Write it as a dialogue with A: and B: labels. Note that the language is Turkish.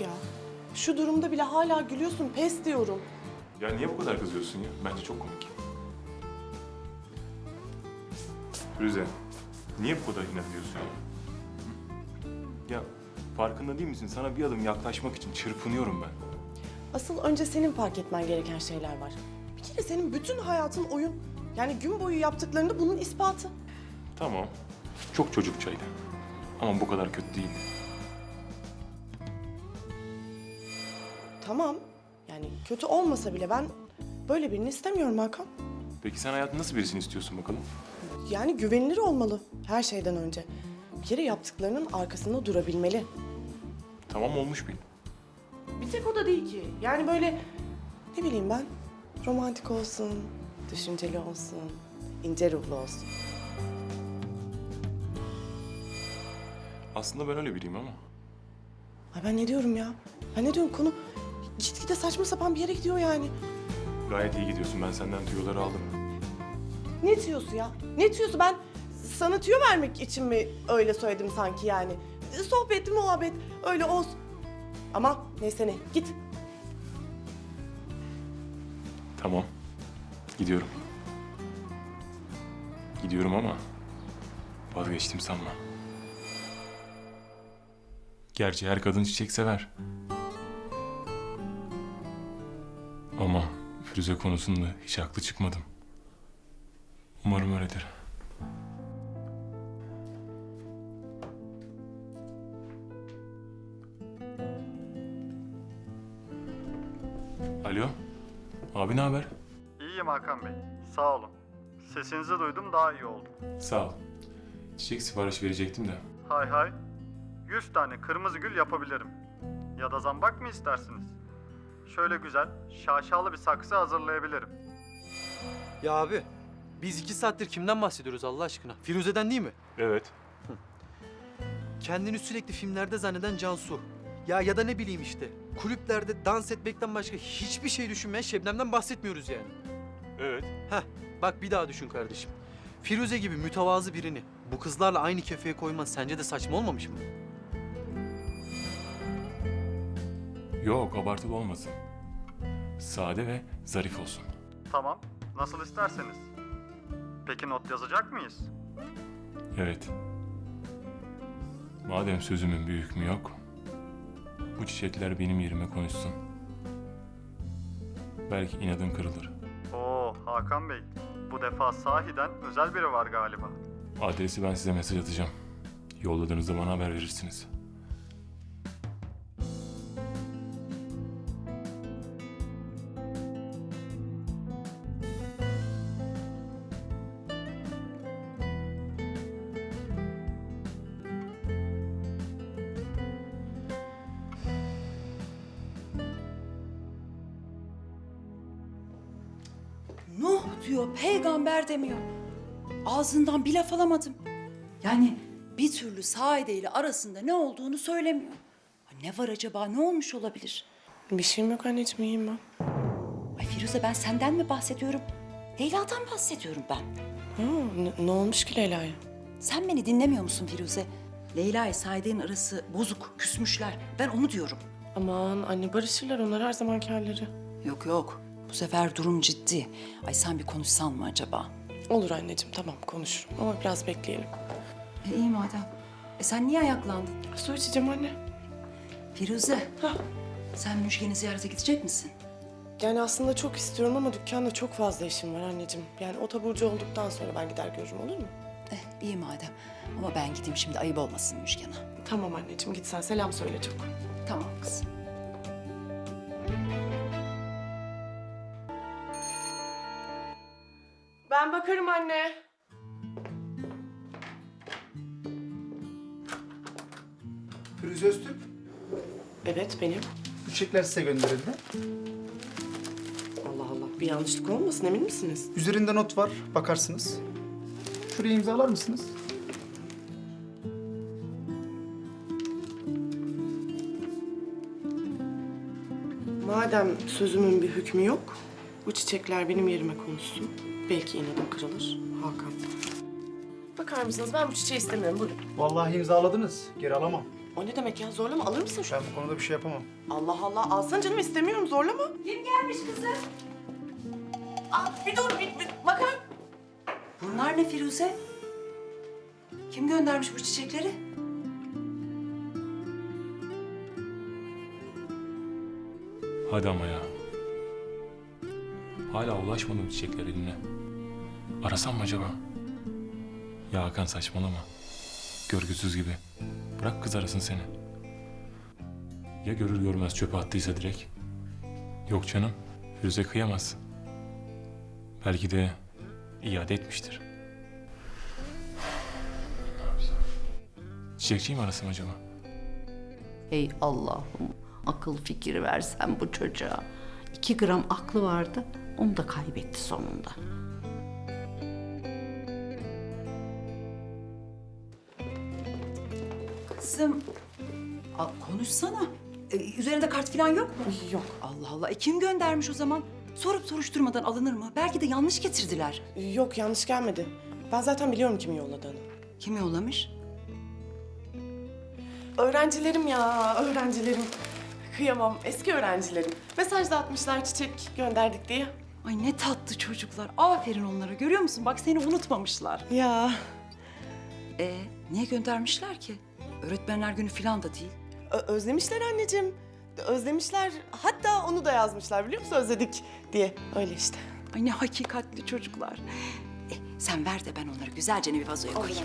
A: ya. Şu durumda bile hala gülüyorsun. Pes diyorum.
B: Ya niye bu kadar kızıyorsun ya? Bence çok komik. Firuze, niye bu kadar inat ediyorsun ya? Hı? Ya farkında değil misin? Sana bir adım yaklaşmak için çırpınıyorum ben.
A: Asıl önce senin fark etmen gereken şeyler var. Bir kere senin bütün hayatın oyun. Yani gün boyu yaptıklarında bunun ispatı.
B: Tamam, çok çocukçaydı. Ama bu kadar kötü değil.
A: Tamam. Yani kötü olmasa bile ben böyle birini istemiyorum Hakan.
B: Peki sen hayatında nasıl birisini istiyorsun bakalım?
A: Yani güvenilir olmalı her şeyden önce. Bir kere yaptıklarının arkasında durabilmeli.
B: Tamam olmuş bil.
A: Bir tek o da değil ki. Yani böyle ne bileyim ben romantik olsun, düşünceli olsun, ince ruhlu olsun.
B: Aslında ben öyle biriyim ama.
A: Ay ben ne diyorum ya? Ben ne diyorum konu gitgide saçma sapan bir yere gidiyor yani.
B: Gayet iyi gidiyorsun. Ben senden tüyoları aldım.
A: Ne tiyosu ya? Ne tiyosu? Ben sana tüyo vermek için mi öyle söyledim sanki yani? Sohbet, muhabbet öyle olsun. Ama neyse ne git.
B: Tamam. Gidiyorum. Gidiyorum ama vazgeçtim sanma. Gerçi her kadın çiçek sever. Ama Firuze konusunda hiç haklı çıkmadım. Umarım öyledir. Alo. Abi ne haber?
C: İyiyim Hakan Bey. Sağ olun. Sesinizi duydum daha iyi oldum.
B: Sağ ol. Çiçek sipariş verecektim de.
C: Hay hay. 100 tane kırmızı gül yapabilirim. Ya da zambak mı istersiniz? Şöyle güzel, şaşalı bir saksı hazırlayabilirim.
D: Ya abi, biz iki saattir kimden bahsediyoruz Allah aşkına? Firuze'den değil mi?
B: Evet.
D: Kendini sürekli filmlerde zanneden Cansu. Ya ya da ne bileyim işte. Kulüplerde dans etmekten başka hiçbir şey düşünmeyen Şebnem'den bahsetmiyoruz yani.
B: Evet.
D: Heh, bak bir daha düşün kardeşim. Firuze gibi mütevazı birini bu kızlarla aynı kefeye koyman sence de saçma olmamış mı?
B: Yok abartılı olmasın. Sade ve zarif olsun.
C: Tamam, nasıl isterseniz. Peki not yazacak mıyız?
B: Evet. Madem sözümün bir hükmü yok, bu çiçekler benim yerime konuşsun. Belki inadın kırılır.
C: Oo Hakan Bey, bu defa sahiden özel biri var galiba.
B: Adresi ben size mesaj atacağım. Yolladığınızda bana haber verirsiniz.
E: Diyor, peygamber demiyor. Ağzından bir laf alamadım. Yani bir türlü Saide ile arasında ne olduğunu söylemiyor. Ha, Ne var acaba, ne olmuş olabilir?
A: Bir şeyim yok anneciğim iyiyim ben.
E: Ay Firuze ben senden mi bahsediyorum? Leyla'dan bahsediyorum ben.
A: Ha, ne, ne olmuş ki Leyla'ya?
E: Sen beni dinlemiyor musun Firuze? Leyla ile Saide'nin arası bozuk, küsmüşler. Ben onu diyorum.
A: Aman anne barışırlar onlar her zamanki halleri.
E: Yok yok, bu sefer durum ciddi. Ay sen bir konuşsan mı acaba?
A: Olur anneciğim tamam konuşurum ama biraz bekleyelim.
E: E, iyi madem. E sen niye ayaklandın?
A: Su içeceğim anne.
E: Firuze,
A: Ha.
E: sen Müjgan'ı ziyarete gidecek misin?
A: Yani aslında çok istiyorum ama dükkanda çok fazla işim var anneciğim. Yani o taburcu olduktan sonra ben gider görürüm olur mu?
E: Eh iyi madem. Ama ben gideyim şimdi ayıp olmasın Müjgan'a.
A: Tamam anneciğim git sen selam söyle çok.
E: Tamam kızım.
A: Ben bakarım anne.
F: Firuze Öztürk,
A: Evet benim.
F: bu çiçekler size gönderildi.
A: Allah Allah bir yanlışlık olmasın emin misiniz?
F: Üzerinde not var, bakarsınız. Şuraya imzalar mısınız?
A: Madem sözümün bir hükmü yok, bu çiçekler benim yerime konuşsun. Belki inadım kırılır. Hakan. Bakar mısınız? Ben bu çiçeği istemiyorum. Buyurun.
F: Vallahi imzaladınız, geri alamam.
A: O ne demek ya? Zorlama alır mısın şu?
F: Ben bu konuda bir şey yapamam.
A: Allah Allah alsana canım istemiyorum zorlama.
E: Kim gelmiş kızım?
A: Aa, bir dur bir, bir bakın.
E: Bunlar ne Firuze? Kim göndermiş bu çiçekleri?
B: Hadi ama ya. Hala ulaşmadım çiçekler eline. Arasam mı acaba? Ya Hakan saçmalama. Görgüsüz gibi. Bırak kız arasın seni. Ya görür görmez çöpe attıysa direkt? Yok canım. Firuze kıyamaz. Belki de iade etmiştir. Çiçekçiyi mi arasam acaba?
G: Ey Allah'ım akıl fikir versen bu çocuğa. İki gram aklı vardı onu da kaybetti sonunda.
E: Kızım, konuşsana. Ee, üzerinde kart falan yok mu?
A: Yok.
E: Allah Allah, e, kim göndermiş o zaman? Sorup soruşturmadan alınır mı? Belki de yanlış getirdiler.
A: Yok yanlış gelmedi. Ben zaten biliyorum kimi yolladığını.
E: Kim yollamış?
A: Öğrencilerim ya, öğrencilerim. Kıyamam, eski öğrencilerim. Mesaj da atmışlar çiçek gönderdik diye.
E: Ay ne tatlı çocuklar. Aferin onlara. Görüyor musun? Bak seni unutmamışlar.
A: Ya,
E: E niye göndermişler ki? Öğretmenler günü falan da değil.
A: ö- özlemişler anneciğim. Özlemişler. Hatta onu da yazmışlar biliyor musun? Özledik diye. Öyle işte.
E: Ay ne hakikatli çocuklar. E, sen ver de ben onları güzelce bir vazoya koyayım.